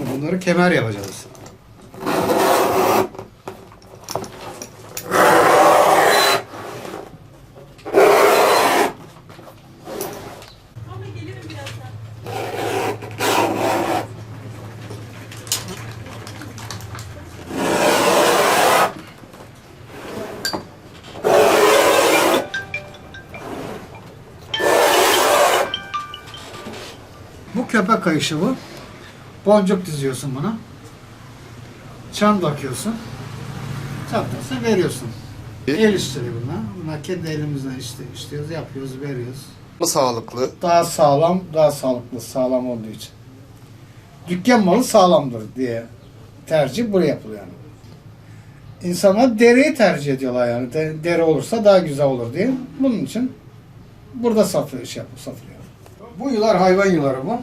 Bunları kemer yapacağız. Bu köpek kayışı bu. Boncuk diziyorsun buna. Çam takıyorsun. Çantası veriyorsun. El işleri bunlar. Bunlar kendi elimizden işte işliyoruz, yapıyoruz, veriyoruz. mı sağlıklı? Daha sağlam, daha sağlıklı, sağlam olduğu için. Dükkan malı sağlamdır diye tercih buraya yapılıyor yani. İnsanlar deriyi tercih ediyorlar yani. De- Deri olursa daha güzel olur diye. Bunun için burada satılıyor, şey yapıyor, satılıyor. Bu yılar hayvan yıları bu.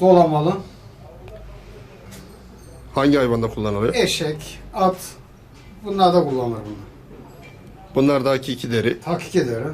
Dolamalı. Hangi hayvanda kullanılıyor? Eşek, at. Bunlar da kullanılır bunu. Bunlar da hakiki deri. Hakiki deri.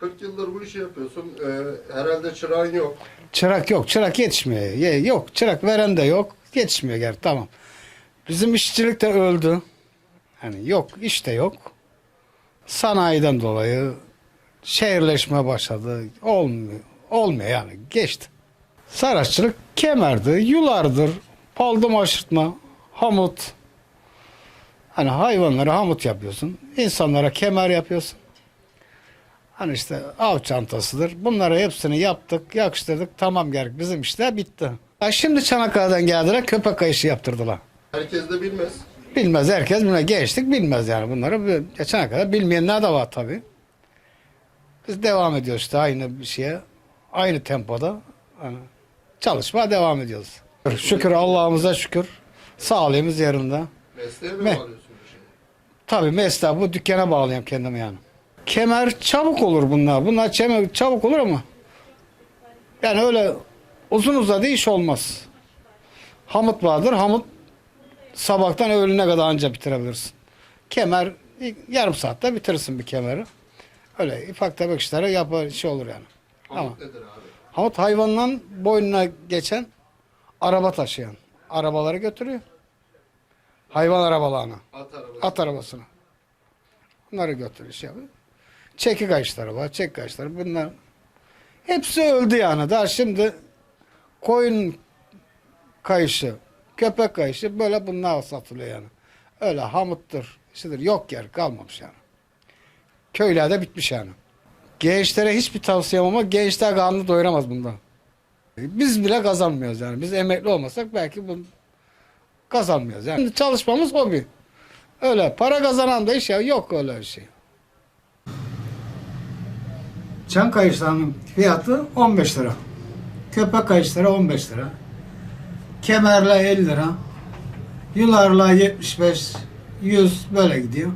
Kırk yıldır bu işi yapıyorsun. Ee, herhalde çırağın yok. Çırak yok. Çırak yetişmiyor. Ye- Yok. Çırak veren de yok. Yetişmiyor geri. Tamam. Bizim işçilik de öldü. Hani yok. iş de yok. Sanayiden dolayı şehirleşme başladı. Olmuyor. Olmuyor yani. Geçti. Saraççılık kemerdi, yulardır, paldım aşırtma, hamut. Hani hayvanlara hamut yapıyorsun. insanlara kemer yapıyorsun. Hani işte av çantasıdır. Bunları hepsini yaptık, yakıştırdık. Tamam gerek. Bizim işler bitti. Ha şimdi Çanakkale'den geldiler köpek kayışı yaptırdılar. Herkes de bilmez. Bilmez herkes buna geçtik bilmez yani bunları. Geçene kadar bilmeyenler de var tabii. Biz devam ediyoruz işte aynı bir şeye. Aynı tempoda. Hani çalışmaya devam ediyoruz. Şükür Allah'ımıza şükür. Sağlığımız yerinde. Mesleğe mi Me-? Tabii mesleği bu dükkana bağlayayım kendimi yani. Kemer çabuk olur bunlar. Bunlar kemer çabuk olur ama yani öyle uzun uzadı iş olmaz. Hamut vardır. Hamut sabahtan öğlene kadar anca bitirebilirsin. Kemer yarım saatte bitirirsin bir kemeri. Öyle ufak tefek işleri yapar şey olur yani. Hamut nedir abi? Hamut hayvanla boynuna geçen araba taşıyan. Arabaları götürüyor. Hayvan arabalarına. At arabası. At arabasına. Bunları götürüyor şey yapıyor. Çeki kayışları var, çek kayışları. Bunlar hepsi öldü yani. Daha şimdi koyun kayışı, köpek kayışı böyle bunlar satılıyor yani. Öyle hamuttur, işidir. Yok yer kalmamış yani. Köylerde bitmiş yani. Gençlere hiçbir tavsiyem ama gençler karnını doyuramaz bundan. Biz bile kazanmıyoruz yani. Biz emekli olmasak belki bu kazanmıyoruz yani. Çalışmamız hobi. Öyle para kazanan da iş ya yok öyle bir şey. Çan kayışlarının fiyatı 15 lira. Köpek kayışları 15 lira. Kemerle 50 lira. Yularla 75, 100 böyle gidiyor.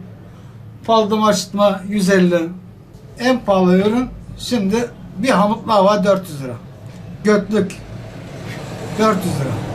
Faldım açtırma 150. En pahalı ürün şimdi bir hamutlu hava 400 lira. Götlük 400 lira.